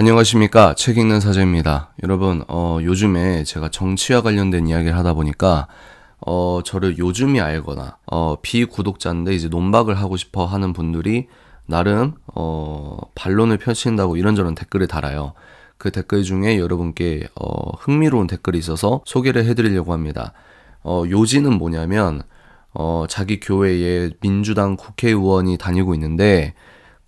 안녕하십니까. 책 읽는 사제입니다. 여러분, 어, 요즘에 제가 정치와 관련된 이야기를 하다 보니까, 어, 저를 요즘이 알거나, 어, 비구독자인데 이제 논박을 하고 싶어 하는 분들이 나름, 어, 반론을 펼친다고 이런저런 댓글을 달아요. 그 댓글 중에 여러분께, 어, 흥미로운 댓글이 있어서 소개를 해드리려고 합니다. 어, 요지는 뭐냐면, 어, 자기 교회에 민주당 국회의원이 다니고 있는데,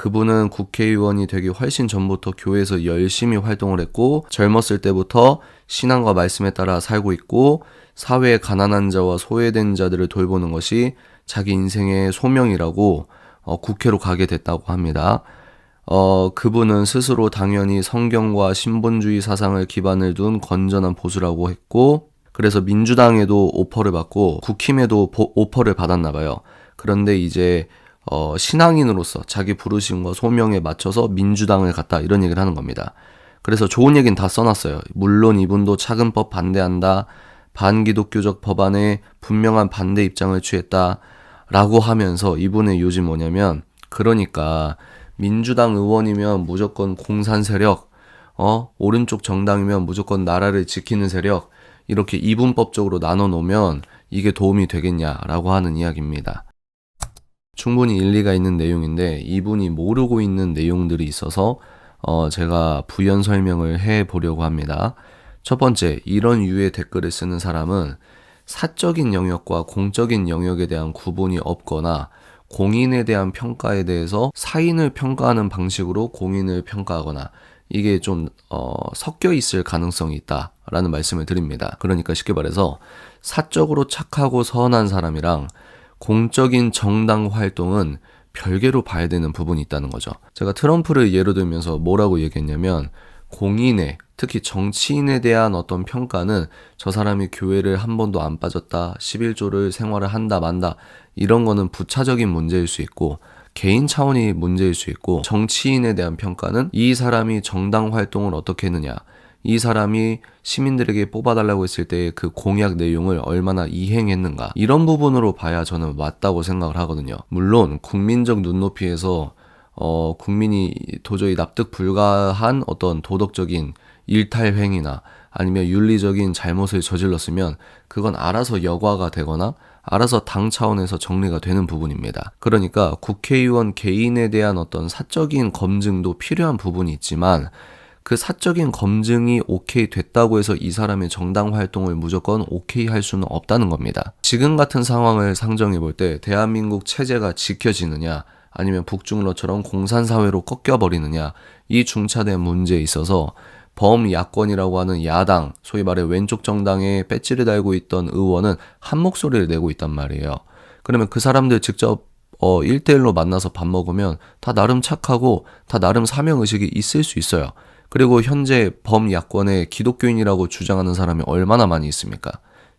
그분은 국회의원이 되기 훨씬 전부터 교회에서 열심히 활동을 했고 젊었을 때부터 신앙과 말씀에 따라 살고 있고 사회의 가난한 자와 소외된 자들을 돌보는 것이 자기 인생의 소명이라고 어, 국회로 가게 됐다고 합니다. 어, 그분은 스스로 당연히 성경과 신본주의 사상을 기반을 둔 건전한 보수라고 했고 그래서 민주당에도 오퍼를 받고 국힘에도 보, 오퍼를 받았나 봐요. 그런데 이제 어, 신앙인으로서 자기 부르심과 소명에 맞춰서 민주당을 갔다 이런 얘기를 하는 겁니다. 그래서 좋은 얘기는 다 써놨어요. 물론 이분도 차근법 반대한다. 반기독교적 법안에 분명한 반대 입장을 취했다. 라고 하면서 이분의 요즘 뭐냐면 그러니까 민주당 의원이면 무조건 공산 세력, 어, 오른쪽 정당이면 무조건 나라를 지키는 세력, 이렇게 이분법적으로 나눠 놓으면 이게 도움이 되겠냐라고 하는 이야기입니다. 충분히 일리가 있는 내용인데 이분이 모르고 있는 내용들이 있어서 어 제가 부연 설명을 해 보려고 합니다. 첫 번째, 이런 유의 댓글을 쓰는 사람은 사적인 영역과 공적인 영역에 대한 구분이 없거나 공인에 대한 평가에 대해서 사인을 평가하는 방식으로 공인을 평가하거나 이게 좀 어, 섞여 있을 가능성이 있다라는 말씀을 드립니다. 그러니까 쉽게 말해서 사적으로 착하고 선한 사람이랑 공적인 정당 활동은 별개로 봐야 되는 부분이 있다는 거죠. 제가 트럼프를 예로 들면서 뭐라고 얘기했냐면 공인에 특히 정치인에 대한 어떤 평가는 저 사람이 교회를 한 번도 안 빠졌다, 11조를 생활을 한다 만다 이런 거는 부차적인 문제일 수 있고 개인 차원이 문제일 수 있고 정치인에 대한 평가는 이 사람이 정당 활동을 어떻게 했느냐 이 사람이 시민들에게 뽑아달라고 했을 때 그 공약 내용을 얼마나 이행했는가 이런 부분으로 봐야 저는 맞다고 생각을 하거든요. 물론 국민적 눈높이에서 어 국민이 도저히 납득 불가한 어떤 도덕적인 일탈 행위나 아니면 윤리적인 잘못을 저질렀으면 그건 알아서 여과가 되거나 알아서 당 차원에서 정리가 되는 부분입니다. 그러니까 국회의원 개인에 대한 어떤 사적인 검증도 필요한 부분이 있지만 그 사적인 검증이 오케이 됐다고 해서 이 사람의 정당 활동을 무조건 오케이 할 수는 없다는 겁니다. 지금 같은 상황을 상정해 볼 때 대한민국 체제가 지켜지느냐 아니면 북중러처럼 공산사회로 꺾여버리느냐 이 중차대한 문제에 있어서 범야권이라고 하는 야당, 소위 말해 왼쪽 정당에 배지를 달고 있던 의원은 한 목소리를 내고 있단 말이에요. 그러면 그 사람들 직접 어 1대1로 만나서 밥 먹으면 다 나름 착하고 다 나름 사명의식이 있을 수 있어요. 그리고 현재 범야권의 기독교인이라고 주장하는 사람이 얼마나 많이 있습니까?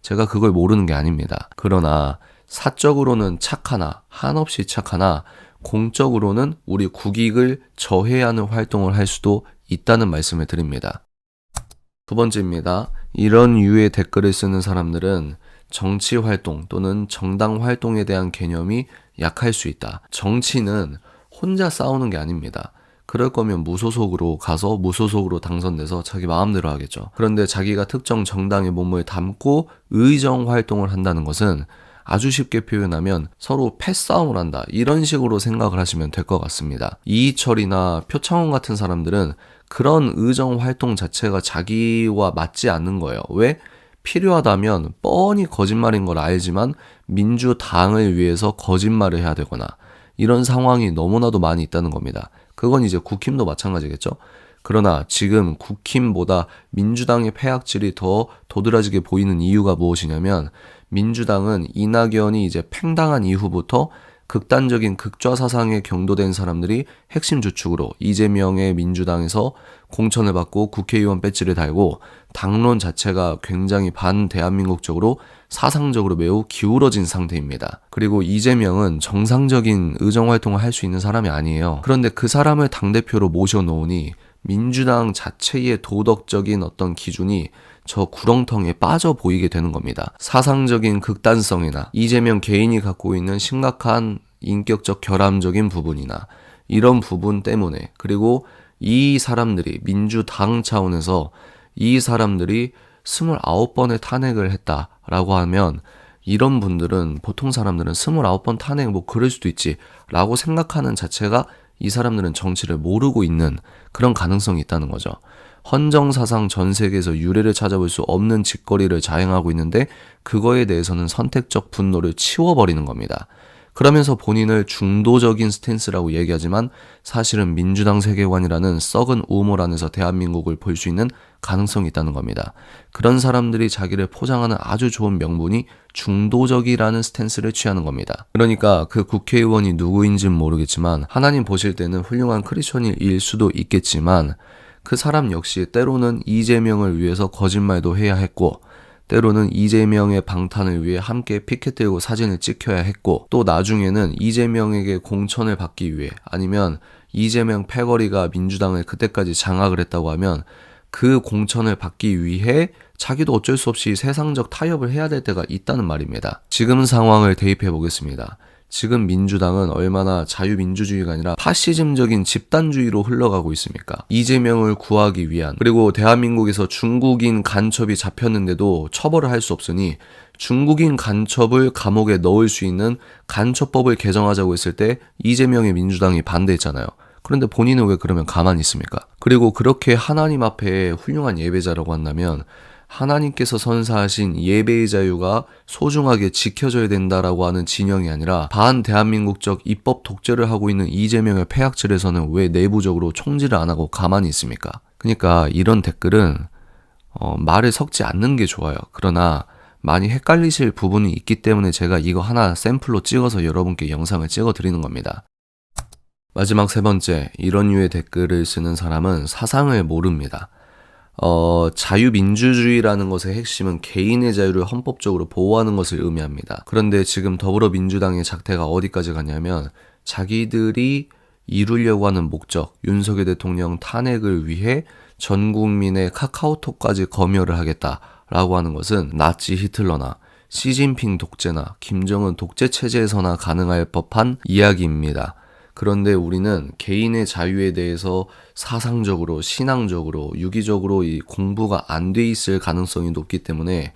제가 그걸 모르는 게 아닙니다. 그러나 사적으로는 착하나 한없이 착하나 공적으로는 우리 국익을 저해하는 활동을 할 수도 있다는 말씀을 드립니다. 두 번째입니다. 이런 유의 댓글을 쓰는 사람들은 정치 활동 또는 정당 활동에 대한 개념이 약할 수 있다. 정치는 혼자 싸우는 게 아닙니다. 그럴 거면 무소속으로 가서 무소속으로 당선돼서 자기 마음대로 하겠죠. 그런데 자기가 특정 정당의 몸을 담고 의정 활동을 한다는 것은 아주 쉽게 표현하면 서로 패싸움을 한다. 이런 식으로 생각을 하시면 될 것 같습니다. 이희철이나 표창원 같은 사람들은 그런 의정 활동 자체가 자기와 맞지 않는 거예요. 왜? 필요하다면 뻔히 거짓말인 걸 알지만 민주당을 위해서 거짓말을 해야 되거나 이런 상황이 너무나도 많이 있다는 겁니다. 그건 이제 국힘도 마찬가지겠죠. 그러나 지금 국힘보다 민주당의 폐악질이 더 도드라지게 보이는 이유가 무엇이냐면 민주당은 이낙연이 이제 팽당한 이후부터 극단적인 극좌 사상에 경도된 사람들이 핵심 주축으로 이재명의 민주당에서 공천을 받고 국회의원 배지를 달고 당론 자체가 굉장히 반 대한민국적으로 사상적으로 매우 기울어진 상태입니다. 그리고 이재명은 정상적인 의정 활동을 할 수 있는 사람이 아니에요. 그런데 그 사람을 당대표로 모셔놓으니 민주당 자체의 도덕적인 어떤 기준이 저 구렁텅이에 빠져 보이게 되는 겁니다. 사상적인 극단성이나 이재명 개인이 갖고 있는 심각한 인격적 결함적인 부분이나 이런 부분 때문에 그리고 이 사람들이 민주당 차원에서 이 사람들이 29번의 탄핵을 했다라고 하면 이런 분들은 보통 사람들은 29번 탄핵 뭐 그럴 수도 있지 라고 생각하는 자체가 이 사람들은 정치를 모르고 있는 그런 가능성이 있다는 거죠. 헌정사상 전 세계에서 유례를 찾아볼 수 없는 짓거리를 자행하고 있는데 그거에 대해서는 선택적 분노를 치워버리는 겁니다. 그러면서 본인을 중도적인 스탠스라고 얘기하지만 사실은 민주당 세계관이라는 썩은 우물 안에서 대한민국을 볼 수 있는 가능성이 있다는 겁니다. 그런 사람들이 자기를 포장하는 아주 좋은 명분이 중도적이라는 스탠스를 취하는 겁니다. 그러니까 그 국회의원이 누구인지는 모르겠지만 하나님 보실 때는 훌륭한 크리스천일 수도 있겠지만 그 사람 역시 때로는 이재명을 위해서 거짓말도 해야 했고 때로는 이재명의 방탄을 위해 함께 피켓 들고 사진을 찍혀야 했고 또 나중에는 이재명에게 공천을 받기 위해 아니면 이재명 패거리가 민주당을 그때까지 장악을 했다고 하면 그 공천을 받기 위해 자기도 어쩔 수 없이 세상적 타협을 해야 될 때가 있다는 말입니다. 지금 상황을 대입해 보겠습니다. 지금 민주당은 얼마나 자유민주주의가 아니라 파시즘적인 집단주의로 흘러가고 있습니까? 이재명을 구하기 위한 그리고 대한민국에서 중국인 간첩이 잡혔는데도 처벌을 할 수 없으니 중국인 간첩을 감옥에 넣을 수 있는 간첩법을 개정하자고 했을 때 이재명의 민주당이 반대했잖아요. 그런데 본인은 왜 그러면 가만히 있습니까? 그리고 그렇게 하나님 앞에 훌륭한 예배자라고 한다면 하나님께서 선사하신 예배의 자유가 소중하게 지켜져야 된다라고 하는 진영이 아니라 반 대한민국적 입법 독재를 하고 있는 이재명의 폐악질에서는 왜 내부적으로 총질을 안 하고 가만히 있습니까? 그러니까 이런 댓글은 어, 말을 섞지 않는 게 좋아요. 그러나 많이 헷갈리실 부분이 있기 때문에 제가 이거 하나 샘플로 찍어서 여러분께 영상을 찍어 드리는 겁니다. 마지막 세 번째, 이런 류의 댓글을 쓰는 사람은 사상을 모릅니다. 어, 자유민주주의라는 것의 핵심은 개인의 자유를 헌법적으로 보호하는 것을 의미합니다. 그런데 지금 더불어민주당의 작태가 어디까지 가냐면 자기들이 이루려고 하는 목적, 윤석열 대통령 탄핵을 위해 전 국민의 카카오톡까지 검열을 하겠다라고 하는 것은 나치 히틀러나 시진핑 독재나 김정은 독재 체제에서나 가능할 법한 이야기입니다. 그런데 우리는 개인의 자유에 대해서 사상적으로, 신앙적으로, 유기적으로 이 공부가 안 돼 있을 가능성이 높기 때문에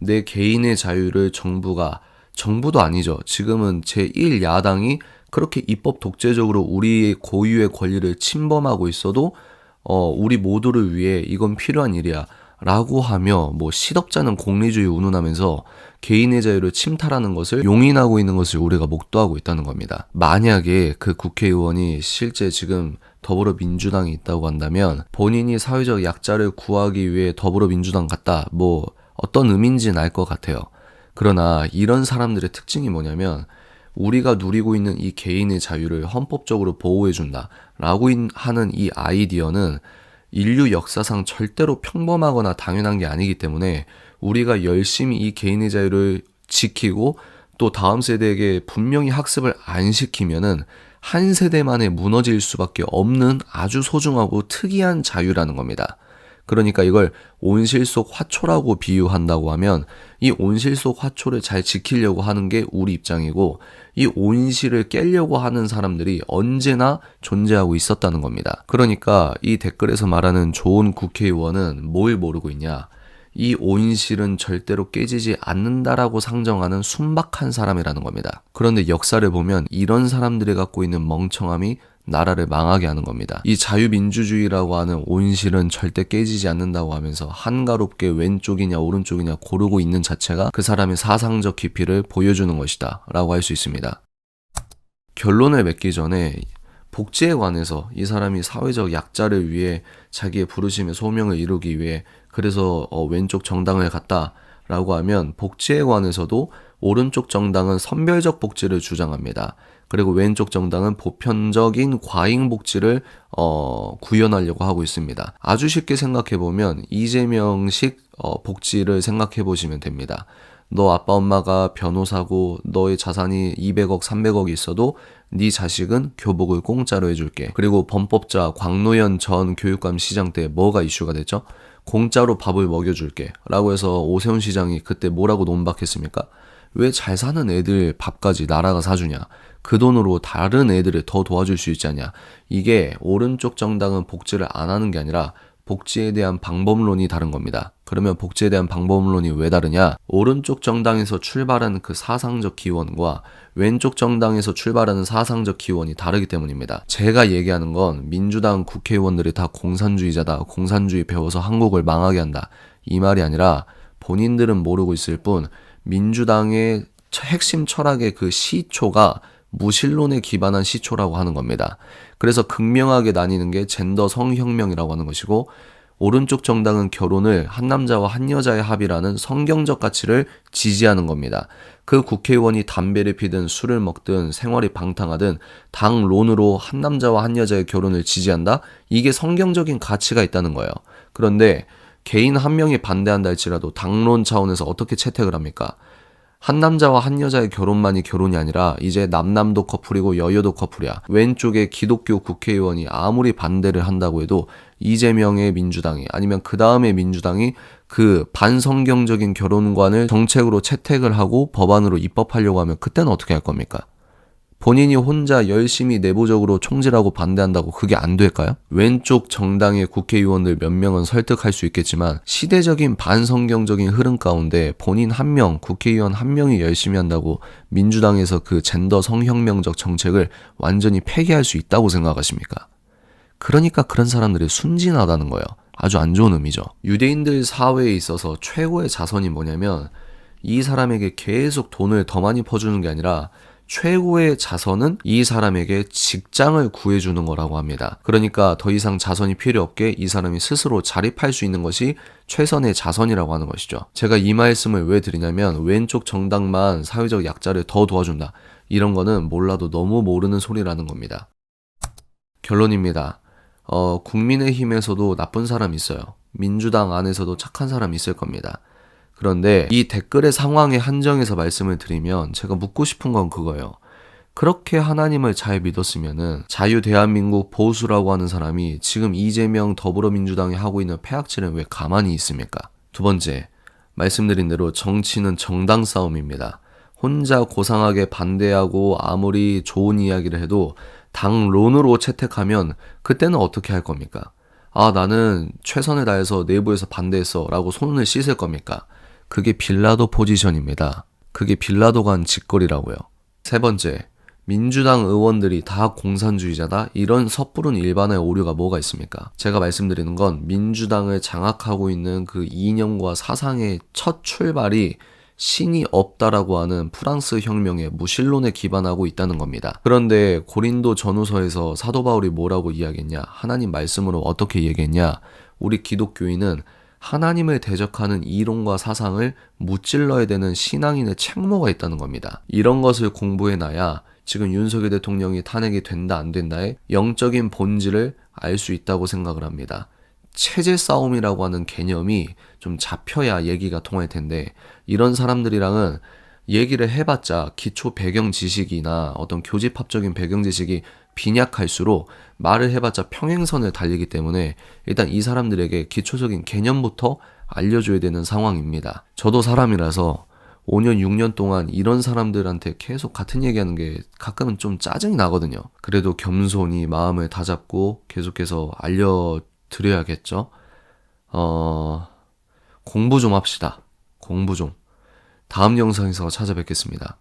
내 개인의 자유를 정부가, 정부도 아니죠. 지금은 제1야당이 그렇게 입법 독재적으로 우리의 고유의 권리를 침범하고 있어도 어, 우리 모두를 위해 이건 필요한 일이야. 라고 하며 뭐 시덥잖은 공리주의 운운하면서 개인의 자유를 침탈하는 것을 용인하고 있는 것을 우리가 목도하고 있다는 겁니다. 만약에 그 국회의원이 실제 지금 더불어민주당이 있다고 한다면 본인이 사회적 약자를 구하기 위해 더불어민주당 갔다 뭐 어떤 의미인지는 알 것 같아요. 그러나 이런 사람들의 특징이 뭐냐면 우리가 누리고 있는 이 개인의 자유를 헌법적으로 보호해준다 라고 하는 이 아이디어는 인류 역사상 절대로 평범하거나 당연한 게 아니기 때문에 우리가 열심히 이 개인의 자유를 지키고 또 다음 세대에게 분명히 학습을 안 시키면은 한 세대만에 무너질 수밖에 없는 아주 소중하고 특이한 자유라는 겁니다. 그러니까 이걸 온실 속 화초라고 비유한다고 하면 이 온실 속 화초를 잘 지키려고 하는 게 우리 입장이고 이 온실을 깨려고 하는 사람들이 언제나 존재하고 있었다는 겁니다. 그러니까 이 댓글에서 말하는 좋은 국회의원은 뭘 모르고 있냐? 이 온실은 절대로 깨지지 않는다라고 상정하는 순박한 사람이라는 겁니다. 그런데 역사를 보면 이런 사람들이 갖고 있는 멍청함이 나라를 망하게 하는 겁니다. 이 자유민주주의라고 하는 온실은 절대 깨지지 않는다고 하면서 한가롭게 왼쪽이냐 오른쪽이냐 고르고 있는 자체가 그 사람의 사상적 깊이를 보여주는 것이다 라고 할 수 있습니다. 결론을 맺기 전에 복지에 관해서 이 사람이 사회적 약자를 위해 자기의 부르심의 소명을 이루기 위해 그래서 어, 왼쪽 정당을 갔다 라고 하면 복지에 관해서도 오른쪽 정당은 선별적 복지를 주장합니다. 그리고 왼쪽 정당은 보편적인 과잉 복지를 어, 구현하려고 하고 있습니다. 아주 쉽게 생각해 보면 이재명식 어, 복지를 생각해 보시면 됩니다. 너 아빠 엄마가 변호사고 너의 자산이 200억, 300억이 있어도 네 자식은 교복을 공짜로 해줄게. 그리고 범법자 광노현 전 교육감 시장 때 뭐가 이슈가 됐죠? 공짜로 밥을 먹여줄게. 라고 해서 오세훈 시장이 그때 뭐라고 논박했습니까? 왜 잘 사는 애들 밥까지 나라가 사주냐? 그 돈으로 다른 애들을 더 도와줄 수 있지 않냐? 이게 오른쪽 정당은 복지를 안 하는 게 아니라 복지에 대한 방법론이 다른 겁니다. 그러면 복지에 대한 방법론이 왜 다르냐? 오른쪽 정당에서 출발하는 그 사상적 기원과 왼쪽 정당에서 출발하는 사상적 기원이 다르기 때문입니다. 제가 얘기하는 건 민주당 국회의원들이 다 공산주의자다, 공산주의 배워서 한국을 망하게 한다. 이 말이 아니라 본인들은 모르고 있을 뿐 민주당의 핵심 철학의 그 시초가 무신론에 기반한 시초라고 하는 겁니다. 그래서 극명하게 나뉘는 게 젠더 성혁명이라고 하는 것이고 오른쪽 정당은 결혼을 한 남자와 한 여자의 합의라는 성경적 가치를 지지하는 겁니다. 그 국회의원이 담배를 피든 술을 먹든 생활이 방탕하든 당론으로 한 남자와 한 여자의 결혼을 지지한다? 이게 성경적인 가치가 있다는 거예요. 그런데 개인 한 명이 반대한다 할지라도 당론 차원에서 어떻게 채택을 합니까? 한 남자와 한 여자의 결혼만이 결혼이 아니라 이제 남남도 커플이고 여여도 커플이야. 왼쪽에 기독교 국회의원이 아무리 반대를 한다고 해도 이재명의 민주당이 아니면 그 다음에 민주당이 그 반성경적인 결혼관을 정책으로 채택을 하고 법안으로 입법하려고 하면 그때는 어떻게 할 겁니까? 본인이 혼자 열심히 내부적으로 총질하고 반대한다고 그게 안 될까요? 왼쪽 정당의 국회의원들 몇 명은 설득할 수 있겠지만 시대적인 반성경적인 흐름 가운데 본인 한 명, 국회의원 한 명이 열심히 한다고 민주당에서 그 젠더 성혁명적 정책을 완전히 폐기할 수 있다고 생각하십니까? 그러니까 그런 사람들이 순진하다는 거예요. 아주 안 좋은 의미죠. 유대인들 사회에 있어서 최고의 자선이 뭐냐면 이 사람에게 계속 돈을 더 많이 퍼주는 게 아니라 최고의 자선은 이 사람에게 직장을 구해주는 거라고 합니다. 그러니까 더 이상 자선이 필요 없게 이 사람이 스스로 자립할 수 있는 것이 최선의 자선이라고 하는 것이죠. 제가 이 말씀을 왜 드리냐면 왼쪽 정당만 사회적 약자를 더 도와준다. 이런 거는 몰라도 너무 모르는 소리라는 겁니다. 결론입니다. 어, 국민의힘에서도 나쁜 사람 있어요. 민주당 안에서도 착한 사람 있을 겁니다. 그런데 이 댓글의 상황에 한정해서 말씀을 드리면 제가 묻고 싶은 건 그거예요. 그렇게 하나님을 잘 믿었으면은 자유 대한민국 보수라고 하는 사람이 지금 이재명 더불어민주당이 하고 있는 폐악질은 왜 가만히 있습니까? 두 번째, 말씀드린 대로 정치는 정당 싸움입니다. 혼자 고상하게 반대하고 아무리 좋은 이야기를 해도 당론으로 채택하면 그때는 어떻게 할 겁니까? 아, 나는 최선을 다해서 내부에서 반대했어 라고 손을 씻을 겁니까? 그게 빌라도 포지션입니다. 그게 빌라도가 한 짓거리라고요. 세 번째, 민주당 의원들이 다 공산주의자다? 이런 섣부른 일반의 오류가 뭐가 있습니까? 제가 말씀드리는 건 민주당을 장악하고 있는 그 이념과 사상의 첫 출발이 신이 없다라고 하는 프랑스 혁명의 무신론에 기반하고 있다는 겁니다. 그런데 고린도 전후서에서 사도 바울이 뭐라고 이야기했냐? 하나님 말씀으로 어떻게 얘기했냐? 우리 기독교인은 하나님을 대적하는 이론과 사상을 무찔러야 되는 신앙인의 책무가 있다는 겁니다. 이런 것을 공부해 놔야 지금 윤석열 대통령이 탄핵이 된다 안 된다의 영적인 본질을 알 수 있다고 생각을 합니다. 체제 싸움이라고 하는 개념이 좀 잡혀야 얘기가 통할 텐데 이런 사람들이랑은 얘기를 해봤자 기초 배경 지식이나 어떤 교집합적인 배경 지식이 빈약할수록 말을 해봤자 평행선을 달리기 때문에 일단 이 사람들에게 기초적인 개념부터 알려줘야 되는 상황입니다. 저도 사람이라서 5년, 6년 동안 이런 사람들한테 계속 같은 얘기하는 게 가끔은 좀 짜증이 나거든요. 그래도 겸손히 마음을 다잡고 계속해서 알려드려야겠죠. 어, 공부 좀 합시다. 공부 좀. 다음 영상에서 찾아뵙겠습니다.